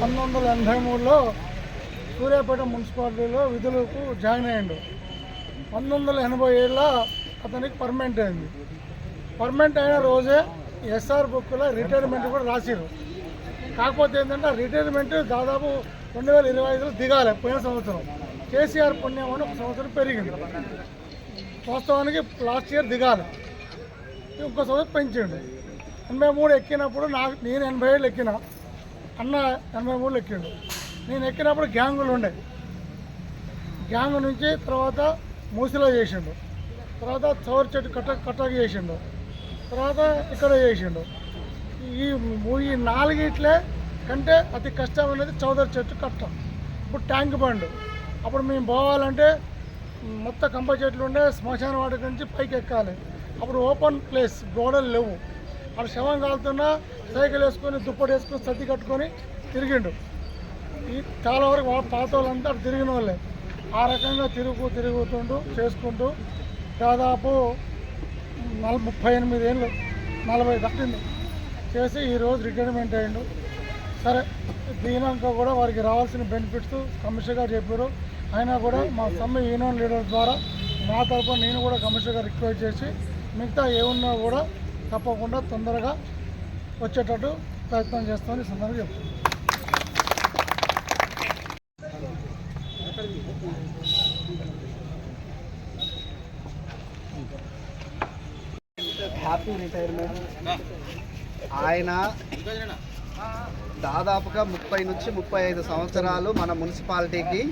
పంతొమ్మిది వందల ఎనభై మూడులో సూర్యాపేట మున్సిపాలిటీలో విధులకు జాయిన్ అయ్యాడు. పంతొమ్మిది వందల ఎనభై ఏళ్ళ అతనికి పర్మనెంట్ అయింది. పర్మనెంట్ అయిన రోజే ఎస్ఆర్ బుక్లో రిటైర్మెంట్ కూడా రాసిరు కాకపోతే ఏంటంటే రిటైర్మెంట్ దాదాపు రెండు వేల ఇరవై ఐదులో దిగాలి పోయిన సంవత్సరం. కేసీఆర్ పుణ్యం అని ఒక సంవత్సరం పెరిగింది. వాస్తవానికి లాస్ట్ ఇయర్ దిగాలి. ఇంకో సంవత్సరం పెంచిండు. ఎనభై మూడు ఎక్కినప్పుడు నాకు నేను ఎనభై ఏళ్ళు ఎక్కిన అన్న ఎనభై మూడులో ఎక్కిండు. నేను ఎక్కినప్పుడు గ్యాంగులు ఉండే. గ్యాంగ్ నుంచి తర్వాత మూసిలో చేసిండు. తర్వాత చౌర్ చెట్టు కట్ట కట్టకి చేసిండు. తర్వాత ఇక్కడ చేసిండు. ఈ ఈ నాలుగిట్లే కంటే అతి కష్టమైనది చౌదరి చెట్టు కట్ట. ఇప్పుడు ట్యాంక్ బండ్. అప్పుడు మేము పోవాలంటే మొత్తం కంప చెట్లు ఉండే శ్మశాన వాటి నుంచి పైకి ఎక్కాలి. అప్పుడు ఓపెన్ ప్లేస్ గోడలు లేవు. అక్కడ శవం కాలుతున్నా సైకిల్ వేసుకొని దుప్పటి వేసుకొని సర్ది కట్టుకొని తిరిగిండు. ఈ చాలా వరకు వాళ్ళ పాత వాళ్ళంతా తిరిగిన వాళ్ళే. ఆ రకంగా తిరుగు తిరుగుతుంటూ చేసుకుంటూ దాదాపు నల ముప్పై ఎనిమిది ఏళ్ళు నలభై దాటింది చేసి ఈరోజు రిటైర్మెంట్ అయ్యిండు సరే దీనాక కూడా వారికి రావాల్సిన బెనిఫిట్స్ కమిషన్గా చెప్పారు. అయినా కూడా మా సమ్మె యూనియన్ లీడర్ ద్వారా నా తరఫున నేను కూడా కమిషన్గా రిక్వెస్ట్ చేసి మిగతా ఏమున్నా కూడా తప్పకుండా తొందరగా వచ్చేటట్టు ప్రయత్నం చేస్తామని సందర్భంగా చెప్తున్నాను. హ్యాపీ రిటైర్మెంట్ ఆయన దాదాపుగా ముప్పై నుంచి ముప్పై ఐదు సంవత్సరాలు మన మున్సిపాలిటీకి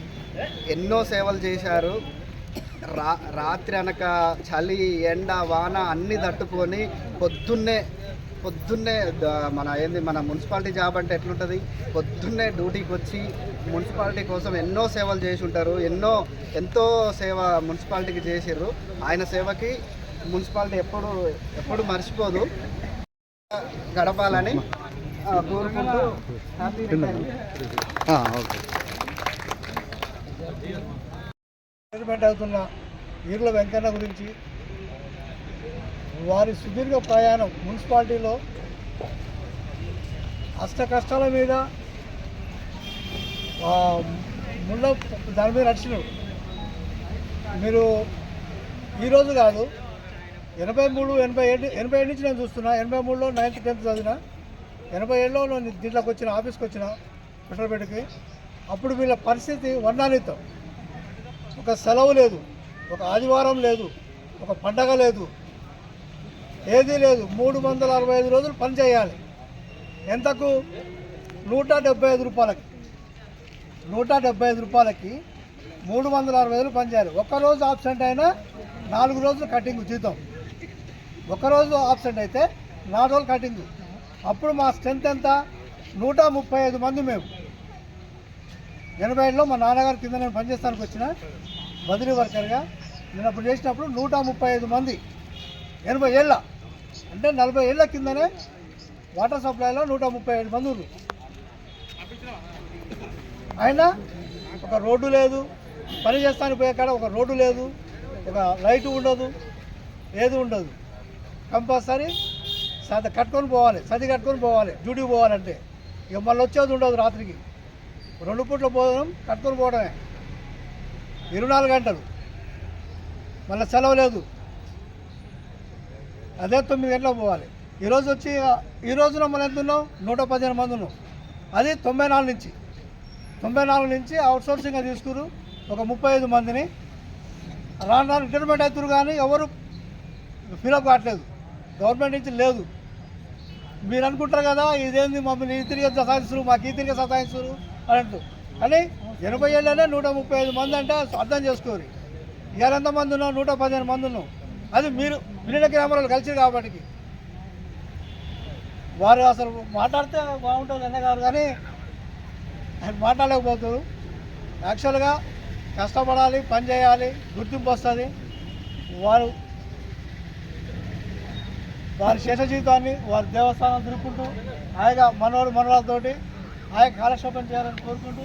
ఎన్నో సేవలు చేశారు. రా రాత్రి అనక చలి ఎండ వాన అన్ని తట్టుకొని పొద్దున్నే పొద్దున్నే మన ఏంది మన మున్సిపాలిటీ జాబ్ అంటే ఎట్లుంటుంది? పొద్దున్నే డ్యూటీకి వచ్చి మున్సిపాలిటీ కోసం ఎన్నో సేవలు చేసి ఉంటారు ఎన్నో ఎంతో సేవ మున్సిపాలిటీకి చేసిర్రు. ఆయన సేవకి మున్సిపాలిటీ ఎప్పుడు ఎప్పుడు మర్చిపోదు. గడపాలని కోరుకుంటూ హ్యాపీ ఓకే. రిటైర్మెంట్ అవుతున్న ఈర్ల వెంకన్న గురించి వారి సుదీర్ఘ ప్రయాణం మున్సిపాలిటీలో అష్ట కష్టాల మీద ముళ్ళ దాని మీద నడిచినాడు మీరు ఈరోజు కాదు ఎనభై మూడు ఎనభై ఏడు ఎనభై ఏడు నుంచి నేను చూస్తున్నా ఎనభై మూడులో నైన్త్ టెన్త్ చదివిన ఎనభై ఏడులో నేను దీంట్లోకి వచ్చిన ఆఫీస్కి వచ్చిన పెట్రోల్పేటకి అప్పుడు వీళ్ళ పరిస్థితి వర్ణానితం ఒక సెలవు లేదు ఒక ఆదివారం లేదు ఒక పండగ లేదు. ఏదీ లేదు మూడు వందల అరవై ఐదు రోజులు పని చేయాలి. ఎంతకు? నూట డెబ్బై ఐదు రూపాయలకి. నూట డెబ్బై ఐదు రూపాయలకి మూడు వందల అరవై ఐదులు పని చేయాలి. ఒక్కరోజు ఆబ్సెంట్ అయినా నాలుగు రోజులు కటింగ్ జీతం. ఒక్కరోజు ఆబ్సెంట్ అయితే నాలుగు రోజులు కటింగ్. అప్పుడు మా స్ట్రెంత్ ఎంత? నూట ముప్పై ఐదు మంది మేము. ఎనభై ఏడులో మా నాన్నగారు కింద నేను పనిచేస్తానికి వచ్చిన బదిలీ వర్కర్గా నేను అప్పుడు చేసినప్పుడు నూట ముప్పై ఐదు మంది ఎనభై ఏళ్ళ అంటే నలభై ఏళ్ళ కిందనే వాటర్ సప్లైలో నూట ముప్పై ఐదు మంది ఉన్నారు. అయినా ఒక రోడ్డు లేదు పని చేస్తానికి పోయే కాడ ఒక రోడ్డు లేదు ఒక లైట్ ఉండదు ఏది ఉండదు. కంపల్సరీ సద కట్టుకొని పోవాలి సది కట్టుకొని పోవాలి డ్యూటీ పోవాలంటే. ఇక మళ్ళీ వచ్చేది ఉండదు రాత్రికి. రెండు పూట్ల భోజనం కట్టుకొని పోవడమే ఇరవై నాలుగు గంటలు. మళ్ళీ సెలవు లేదు. అదే తొమ్మిది గంటలకు పోవాలి. ఈరోజు వచ్చి ఈ రోజున మనం ఎంత ఉన్నాం నూట పదిహేను మంది ఉన్నాం. అది తొంభై నాలుగు నుంచి. తొంభై నాలుగు నుంచి అవుట్సోర్సింగ్గా తీసుకురు. ఒక ముప్పై ఐదు మందిని. రాను రాను రిటైర్మెంట్ అవుతారు కానీ ఎవరు ఫిలప్ కావట్లేదు. గవర్నమెంట్ నుంచి లేదు. మీరు అనుకుంటారు కదా ఇదేంది మమ్మల్ని ఈ తిరిగి సతాయిస్తున్నారు మాకు ఈ తిరిగి సతాయిస్తున్నారు అంటు. కానీ ఎనభై ఏళ్ళనే నూట ముప్పై ఐదు మంది అంటే అర్థం చేసుకోరు. ఇవాళ మంది ఉన్నాం నూట పదిహేను మంది ఉన్నాం అది మీరు విలీన గ్రామాలు కలిసి కాబట్టి. వారు అసలు మాట్లాడితే బాగుంటుంది అన్న కాదు కానీ ఆయన మాట్లాడలేకపోతారు. యాక్చువల్గా కష్టపడాలి పని చేయాలి గుర్తింపు వస్తుంది. వారు వారి శేష జీవితాన్ని వారి దేవస్థానం తిరుక్కుంటూ హాయిగా మనోడు మనవాళ్ళతోటి హాయిగా కాలక్షేపం చేయాలని కోరుకుంటూ